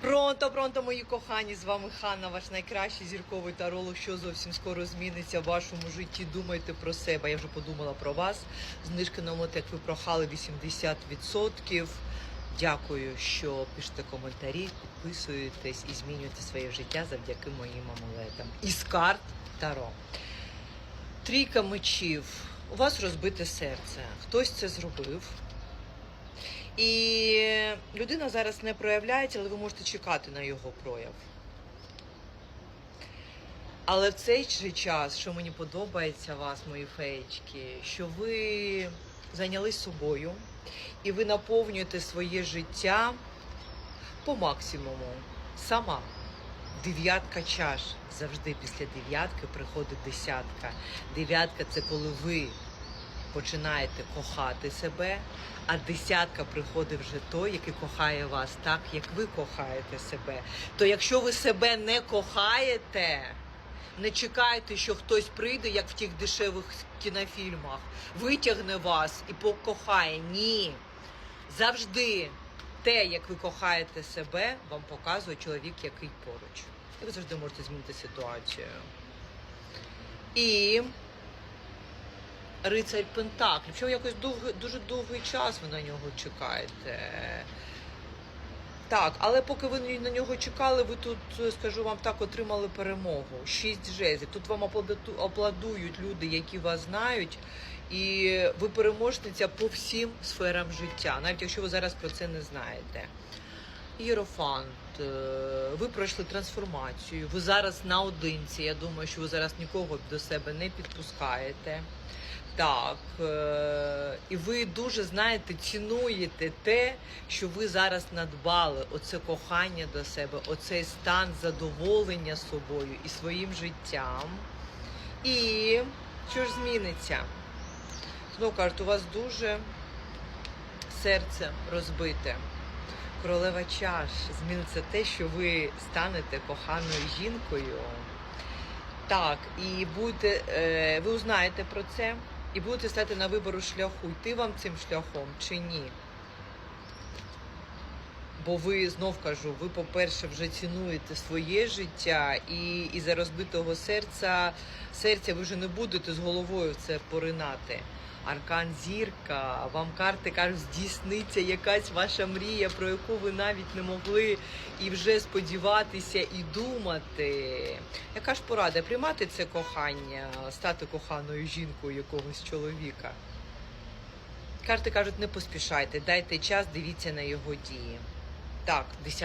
Пронто, пронто, мої кохані, з вами Ханна, ваш найкращий зірковий таролог, що зовсім скоро зміниться в вашому житті. Думайте про себе. Я вже подумала про вас. Знижки на мотек ви прохали 80%. Дякую, що пишете коментарі, підписуєтесь і змінюєте своє життя завдяки моїм амулетам. Із карт Таро. Трійка мечів. У вас розбите серце. Хтось це зробив. І людина зараз не проявляється, але ви можете чекати на його прояв. Але в цей же час, що мені подобається вас, мої феєчки, що ви зайнялись собою і ви наповнюєте своє життя по максимуму сама. Дев'ятка чаш. Завжди після дев'ятки приходить десятка. Дев'ятка це коли ви починаєте кохати себе, а десятка приходить вже той, який кохає вас так, як ви кохаєте себе. То якщо ви себе не кохаєте, не чекайте, що хтось прийде, як в тих дешевих кінофільмах, витягне вас і покохає. Ні. Завжди те, як ви кохаєте себе, вам показує чоловік, який поруч. І ви завжди можете змінити ситуацію. І рицарь Пентаклів. Що якось довгий, дуже довгий час ви на нього чекаєте. Так, але поки ви на нього чекали, ви тут, скажу вам так, отримали перемогу. Шість жезлів. Тут вам аплодують люди, які вас знають, і ви переможниця по всім сферам життя, навіть якщо ви зараз про це не знаєте. Єрофант, е, ви пройшли трансформацію, ви зараз наодинці. Я думаю, що ви зараз нікого до себе не підпускаєте. Так, е, і ви дуже знаєте, цінуєте те, що ви зараз надбали, оце кохання до себе, оцей стан задоволення собою і своїм життям. І що ж зміниться? Знову кажуть, у вас дуже серце розбите. Королева чаш зміниться те, що ви станете коханою жінкою. Так, і будете, е, ви узнаєте про це і будете стати на вибору шляху, йти вам цим шляхом чи ні. Бо ви знов кажу, ви, по-перше, вже цінуєте своє життя, і, і за розбитого серця серця ви вже не будете з головою в це поринати. Аркан зірка, вам карти кажуть, здійсниться якась ваша мрія, про яку ви навіть не могли і вже сподіватися і думати. Яка ж порада? Приймати це кохання, стати коханою жінкою якогось чоловіка? Карти кажуть, не поспішайте, дайте час, дивіться на його дії. Так, 10